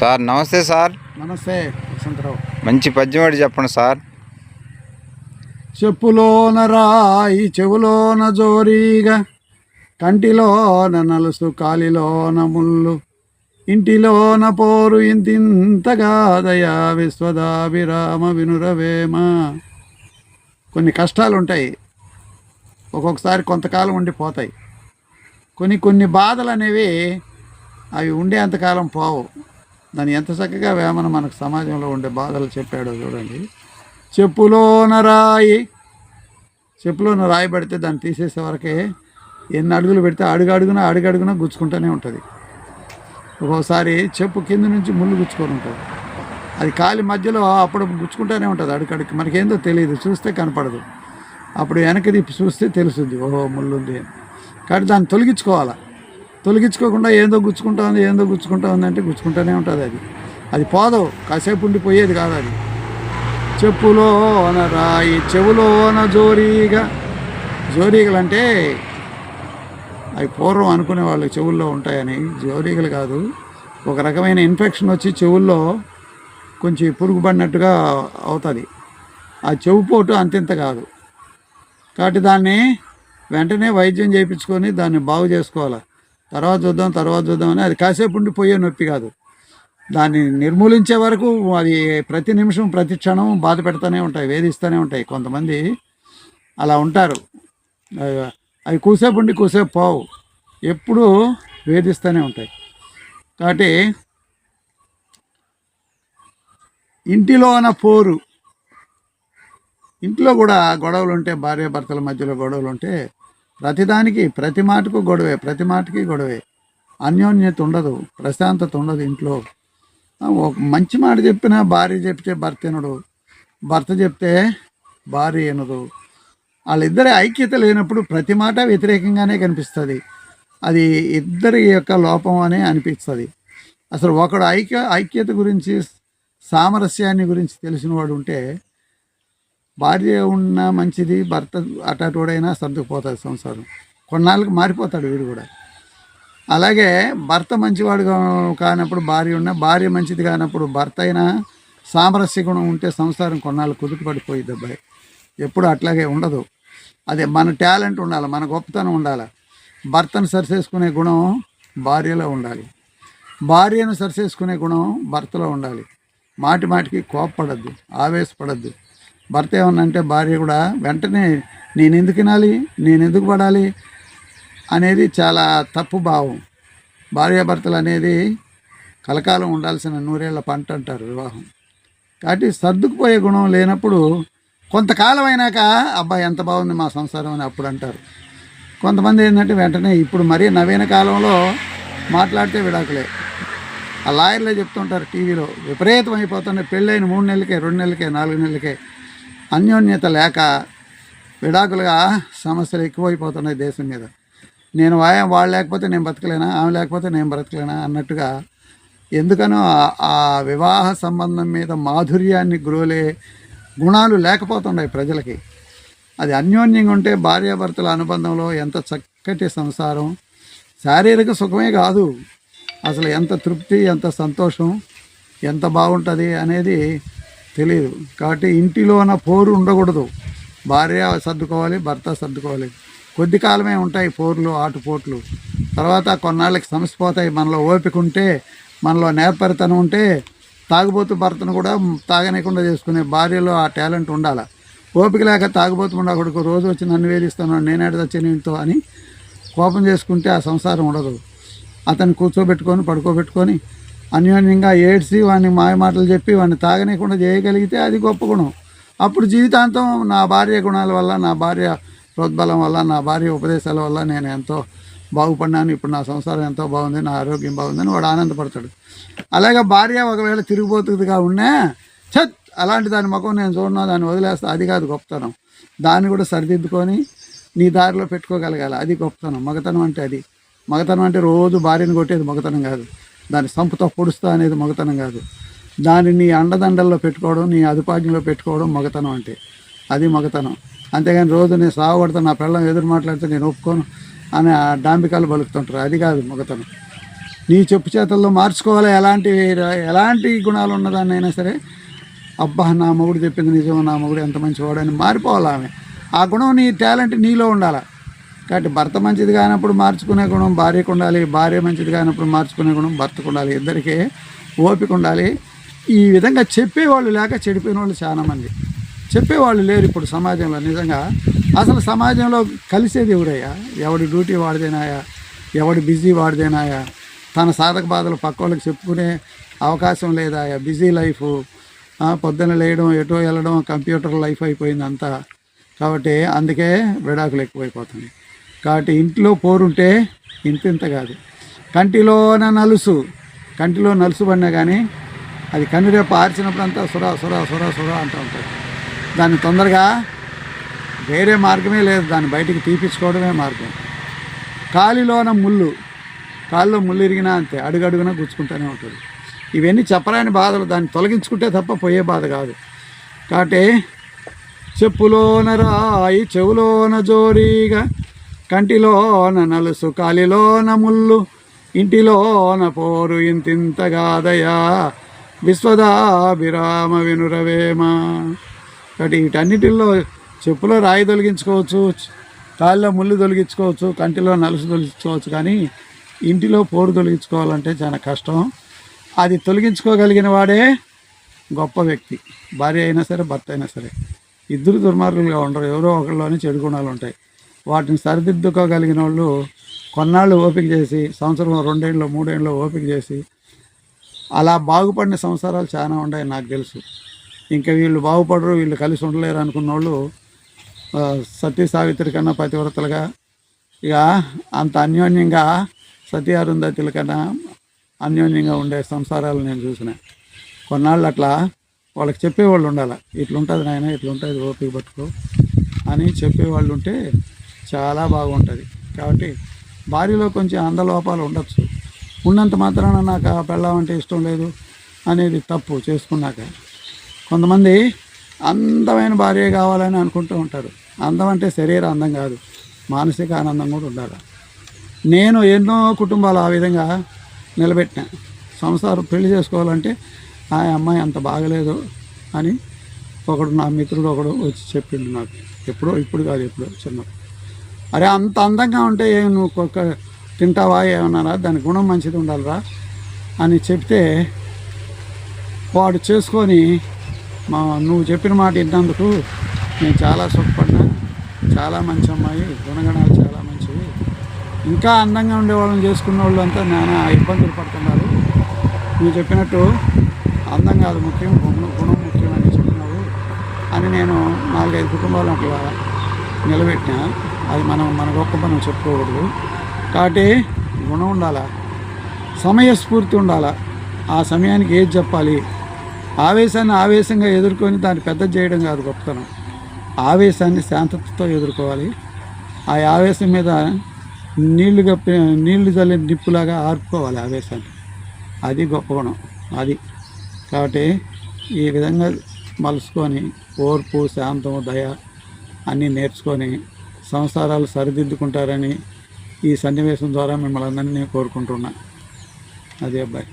Sir నమస్తే sir. నమస్తే వసంతరావు. మంచి పద్యం ఒకటి చెప్పండి సార్. చెప్పులోన రాయి చెవులోన జోరీగా కంటిలోన నలుసు కాలిలోన ముళ్ళు ఇంటిలోన పోరు ఇంతింతగాదయా విశ్వదాభిరామ వినురవేమ. కొన్ని కష్టాలు ఉంటాయి ఒక్కొక్కసారి కొంతకాలం ఉండి పోతాయి కొన్ని కొన్ని బాధలు అనేవి అవి ఉండేంతకాలం పోవు. దాన్ని ఎంత చక్కగా వేమన మనకు సమాజంలో ఉండే బాధలు చెప్పాడో చూడండి. చెప్పులోన రాయి. చెప్పులోన రాయి పెడితే దాన్ని తీసేసే వరకే ఎన్ని అడుగులు పెడితే అడుగు అడుగున అడుగు అడుగున గుచ్చుకుంటూనే ఉంటుంది. ఒక్కోసారి చెప్పు కింద నుంచి ముళ్ళు గుచ్చుకొని ఉంటుంది. అది కాలి మధ్యలో అప్పుడు గుచ్చుకుంటూనే ఉంటుంది అడుగడుగు మనకేందో తెలియదు చూస్తే కనపడదు. అప్పుడు వెనక్కి తిప్పి చూస్తే తెలుస్తుంది ఓహో ముళ్ళు ఉంది అని. కాబట్టి దాన్ని తొలగించుకోవాలి? తొలగించుకోకుండా ఏందో గుచ్చుకుంటా ఉంది ఏందో గుచ్చుకుంటా ఉంది అంటే గుచ్చుకుంటూనే ఉంటుంది అది. అది పోదు కాసేపు ఉండిపోయేది కాదు అది. చెప్పులోన రాయి చెవులోన జోరీగా. జోరీగలు అంటే అవి పూర్వం అనుకునే వాళ్ళు చెవుల్లో ఉంటాయని జోరీగలు కాదు. ఒక రకమైన ఇన్ఫెక్షన్ వచ్చి చెవుల్లో కొంచెం పురుగు పడినట్టుగా అవుతుంది. ఆ చెవు పోటు అంతింత కాదు. కాబట్టి దాన్ని వెంటనే వైద్యం చేయించుకొని దాన్ని బాగు చేసుకోవాలి. తర్వాత చూద్దాం తర్వాత చూద్దాం అని అది కాసేపు ఉండిపోయే నొప్పి కాదు. దాన్ని నిర్మూలించే వరకు అది ప్రతి నిమిషం ప్రతి క్షణం బాధ పెడతానే ఉంటాయి వేధిస్తూనే ఉంటాయి. కొంతమంది అలా ఉంటారు. అవి- కూసేపు ఉండి కూసేపు పోవు. ఎప్పుడూ వేధిస్తూనే ఉంటాయి. కాబట్టి ఇంటిలోన పోరు ఇంట్లో కూడా గొడవలు ఉంటే భార్య భర్తల మధ్యలో గొడవలు ఉంటే ప్రతిదానికి ప్రతి మాటకు గొడవే ప్రతి మాటకి గొడవే. అన్యోన్యత ఉండదు ప్రశాంతత ఉండదు ఇంట్లో. ఒక మంచి మాట చెప్పినా భార్య చెప్తే భర్త వినడు భర్త చెప్తే భార్య వినదు వాళ్ళిద్దరి ఐక్యత లేనప్పుడు ప్రతి మాట వ్యతిరేకంగానే కనిపిస్తుంది. అది ఇద్దరి యొక్క లోపం అనే అనిపిస్తుంది. అసలు ఒకడు ఐక్య ఐక్యత గురించి సామరస్యాన్ని గురించి తెలిసిన వాడు ఉంటే భార్య ఉన్న మంచిది భర్త అటాటోడైనా సర్దుకుపోతుంది సంసారం. కొన్నాళ్ళకి మారిపోతాడు వీడు కూడా. అలాగే భర్త మంచివాడు కానప్పుడు భార్య ఉన్న భార్య మంచిది కానప్పుడు భర్త అయినా సామరస్య గుణం ఉంటే సంసారం కొన్నాళ్ళు కుదుటపడిపోయింది అబ్బాయి. ఎప్పుడు అట్లాగే ఉండదు. అదే మన టాలెంట్ ఉండాలి మన గొప్పతనం ఉండాలి. భర్తను సరిచేసుకునే గుణం భార్యలో ఉండాలి. భార్యను సరిచేసుకునే గుణం భర్తలో ఉండాలి. మాటి మాటికి కోప్పడద్దు ఆవేశపడద్దు. భర్త ఏమన్నా అంటే భార్య కూడా వెంటనే నేను ఎందుకు వినాలి నేను ఎందుకు పడాలి? అనేది చాలా తప్పు భావం. భార్యాభర్తలు అనేది కలకాలం ఉండాల్సిన నూరేళ్ళ పంట అంటారు వివాహం. కాబట్టి సర్దుకుపోయే గుణం లేనప్పుడు కొంతకాలం అయినాక అబ్బాయి ఎంత బాగుంది మా సంసారం అని అప్పుడు అంటారు. కొంతమంది ఏంటంటే వెంటనే ఇప్పుడు మరీ నవీన కాలంలో మాట్లాడితే విడాకులే. ఆ లాయర్లే చెప్తుంటారు టీవీలో విపరీతం అయిపోతుండే పెళ్ళైన మూడు నెలలకే రెండు నెలలకే నాలుగు నెలలకే అన్యోన్యత లేక విడాకులుగా సమస్యలు ఎక్కువైపోతున్నాయి దేశం మీద. నేను వాయ వాళ్ళు లేకపోతే నేను బతకలేనా ఆమె లేకపోతే నేను బ్రతకలేనా అన్నట్టుగా ఎందుకనో ఆ- ఆ వివాహ సంబంధం మీద మాధుర్యాన్ని గురువులే గుణాలు లేకపోతున్నాయి ప్రజలకి. అది అన్యోన్యంగా ఉంటే భార్యాభర్తల అనుబంధంలో ఎంత చక్కటి సంసారం. శారీరక సుఖమే కాదు. అసలు ఎంత తృప్తి ఎంత సంతోషం ఎంత బాగుంటుంది అనేది తెలియదు కాబట్టి ఇంటిలోన పోరు ఉండకూడదు. భార్య సర్దుకోవాలి భర్త సర్దుకోవాలి. కొద్ది కాలమే ఉంటాయి పోర్లు ఆటుపోట్లు. తర్వాత కొన్నాళ్ళకి సమసిపోతాయి మనలో ఓపిక ఉంటే మనలో నేర్పరితనం ఉంటే తాగుబోతు భర్తను కూడా తాగనీయకుండా చేసుకునే భార్యలో ఆ టాలెంట్ ఉండాలి. ఓపిక లేక తాగుబోతు ఉండకూడదు రోజు వచ్చి నన్ను వేధిస్తాను నేనేడు వచ్చి అని కోపం చేసుకుంటే ఆ సంసారం ఉండదు. అతన్ని కూర్చోబెట్టుకొని పడుకోబెట్టుకొని అన్యోన్యంగా ఏడ్చి వాడిని మాయ మాటలు చెప్పి వాడిని తాగనీయకుండా చేయగలిగితే అది గొప్ప గుణం. అప్పుడు జీవితాంతం నా భార్య గుణాల వల్ల నా భార్య ప్రోద్బలం వల్ల నా భార్య ఉపదేశాల వల్ల నేను ఎంతో బాగుపడినాను. ఇప్పుడు నా సంసారం ఎంతో బాగుంది నా ఆరోగ్యం బాగుందని వాడు ఆనందపడతాడు. అలాగే భార్య ఒకవేళ తిరిగిపోతుందిగా ఉన్నా చత్ అలాంటి దాని ముఖం నేను చూడను దాన్ని వదిలేస్తా. అది కాదు గొప్పతనం. దాన్ని కూడా సరిదిద్దుకొని నీ దారిలో పెట్టుకోగలగాలి. అది గొప్పతనం. మగతనం అంటే అది. మగతనం అంటే రోజు భార్యను కొట్టేది మగతనం కాదు. దాని సంపుతో పొడుస్తా అనేది మగతనం కాదు. దాన్ని నీ అండదండల్లో పెట్టుకోవడం నీ అదుపాజ్ఞలో పెట్టుకోవడం మగతనం అంటే. అది మగతనం. అంతేగాని రోజు నేను సాగుపడతా నా పిల్లలు ఎదురు మాట్లాడితే నేను ఒప్పుకోను అని ఆ డాంబికాలు బలుకుతుంటారు. అది కాదు మగతనం. నీ చెప్పు చేతల్లో మార్చుకోవాలి ఎలాంటి ఎలాంటి గుణాలు ఉన్నదాన్నైనా సరే అబ్బా నా మొగుడు చెప్పింది నిజం నా మొగుడు ఎంత మంచివాడని మారిపోవాలి ఆమె. ఆ గుణం నీ టాలెంట్ నీలో ఉండాలి? కాబట్టి భర్త మంచిది కానప్పుడు మార్చుకునే గుణం భార్యకు ఉండాలి భార్య మంచిది కానప్పుడు మార్చుకునే గుణం భర్తకు ఉండాలి. ఇద్దరికీ ఓపిక ఉండాలి. ఈ విధంగా చెప్పేవాళ్ళు లేక చెడిపోయిన వాళ్ళు చాలామంది చెప్పేవాళ్ళు లేరు ఇప్పుడు సమాజంలో. నిజంగా అసలు సమాజంలో కలిసేది ఎవడయ్యా ఎవడి డ్యూటీ వాడిదేనాయా? ఎవడి బిజీ వాడిదేనాయా? తన సాధక బాధలు పక్క వాళ్ళకి చెప్పుకునే అవకాశం లేదాయా? బిజీ లైఫ్ పొద్దున్న లేయడం ఎటో వెళ్ళడం కంప్యూటర్ లైఫ్ అయిపోయింది అంతా కాబట్టి అందుకే విడాకులు ఎక్కువైపోతుంది కాబట్టి ఇంట్లో పోరుంటే ఇంత ఇంత కాదు. కంటిలోన నలుసు. కంటిలో నలుసు పడినా కానీ అది కన్నురేపు ఆర్చినప్పుడంతా సురా సురా సురా సురా అంటూ ఉంటుంది దాన్ని తొందరగా వేరే మార్గమే లేదు. దాన్ని బయటికి తీపించుకోవడమే మార్గం. కాలిలోన ముళ్ళు. కాల్లో ముళ్ళు ఇరిగినా అంతే. అడుగడుగున గుచ్చుకుంటూనే ఉంటుంది. ఇవన్నీ చెప్పరాని బాధలు. దాన్ని తొలగించుకుంటే తప్ప పోయే బాధ కాదు. కాబట్టి చెప్పులోన రాయి చెవులోన జోరీగా కంటిలోన నలుసు కాలిలోన ముళ్ళు ఇంటిలోన పోరు ఇంతింతగాదయా విశ్వదాభిరామ వినురవేమ. కాబట్టి వీటన్నిటిల్లో చెప్పులో రాయి తొలగించుకోవచ్చు కాళ్ళలో ముళ్ళు తొలగించుకోవచ్చు కంటిలో నలుసు తొలగించుకోవచ్చు కానీ ఇంటిలో పోరు తొలగించుకోవాలంటే చాలా కష్టం. అది తొలగించుకోగలిగిన వాడే గొప్ప వ్యక్తి. భార్య అయినా సరే భర్త అయినా సరే. ఇద్దరు దుర్మార్గులుగా ఉండరు. ఎవరో ఒకరిలోనే చెడు గుణాలు ఉంటాయి. వాటిని సరిదిద్దుకోగలిగిన వాళ్ళు కొన్నాళ్ళు ఓపిక చేసి సంవత్సరం రెండేళ్ళు మూడేళ్ళు ఓపిక చేసి అలా బాగుపడిన సంసారాలు చాలా ఉన్నాయి నాకు తెలుసు. ఇంకా వీళ్ళు బాగుపడరు వీళ్ళు కలిసి ఉండలేరు అనుకున్న వాళ్ళు సతీ సావిత్రి కన్నా పతివ్రతలుగా ఇక అంత అన్యోన్యంగా సతీ అరుంధతుల కన్నా అన్యోన్యంగా ఉండే సంసారాలు నేను చూసిన. కొన్నాళ్ళు అట్లా వాళ్ళకి చెప్పేవాళ్ళు ఉండాలి ఇట్లుంటుంది నాయన ఇట్లుంటుంది ఓపిక పట్టుకో అని చెప్పేవాళ్ళు ఉంటే చాలా బాగుంటుంది. కాబట్టి భార్యలో కొంచెం అందలోపాలు ఉండొచ్చు. ఉన్నంత మాత్రాన నాకు ఆ పెళ్ళం అంటే ఇష్టం లేదు అనేది తప్పు చేసుకున్నాక. కొంతమంది అందమైన భార్య కావాలని అనుకుంటూ ఉంటారు. అందం అంటే శరీర అందం కాదు మానసిక ఆనందం కూడా ఉండాలి. నేను ఎన్నో కుటుంబాలు ఆ విధంగా నిలబెట్టిన. సంసారం పెళ్ళి చేసుకోవాలంటే ఆ అమ్మాయి అంత బాగలేదు అని ఒకడు నా మిత్రుడు ఒకడు వచ్చి చెప్పిండు నాకు. ఎప్పుడో ఇప్పుడు కాదు ఎప్పుడో చిన్నప్పుడు. అరే అంత అందంగా ఉంటే ఏం నువ్వు కుక్క తింటావా ఏమన్నారా? దాని గుణం మంచిది ఉండాలిరా అని చెప్తే వాడు చేసుకొని మా నువ్వు చెప్పిన మాట ఇన్నందుకు నేను చాలా సుఖపడ్డా. చాలా మంచి అమ్మాయి గుణగణాలు చాలా మంచివి. ఇంకా అందంగా ఉండే వాళ్ళని చేసుకున్న వాళ్ళు అంతా నానా ఇబ్బందులు పడుతున్నారు. నువ్వు చెప్పినట్టు అందం కాదు ముఖ్యం గుణం గుణం ముఖ్యం అని చెప్పినావు అని నేను నాలుగైదు కుటుంబాలు అట్లా నిలబెట్టిన. అది మనం మన గొప్ప మనం చెప్పుకోకూడదు. కాబట్టి గుణం ఉండాలా? సమయస్ఫూర్తి ఉండాలా? ఆ సమయానికి ఏది చెప్పాలి? ఆవేశాన్ని ఆవేశంగా ఎదుర్కొని దాన్ని పెద్ద చేయడం కాదు గొప్పతనం. ఆవేశాన్ని శాంతతతో ఎదుర్కోవాలి. ఆ ఆవేశం మీద నీళ్ళు కప్పి నీళ్ళు చల్లే నిప్పులాగా ఆర్పుకోవాలి ఆవేశాన్ని. అది గొప్ప గుణం. అది. కాబట్టి ఈ విధంగా మలుసుకొని ఓర్పు శాంతం దయ అన్నీ నేర్చుకొని సంసారాలు సరిదిద్దుకుంటారని ఈ సన్నివేశం ద్వారా మిమ్మల్ని అందరినీ కోరుకుంటున్నా. అదే అబ్బాయి.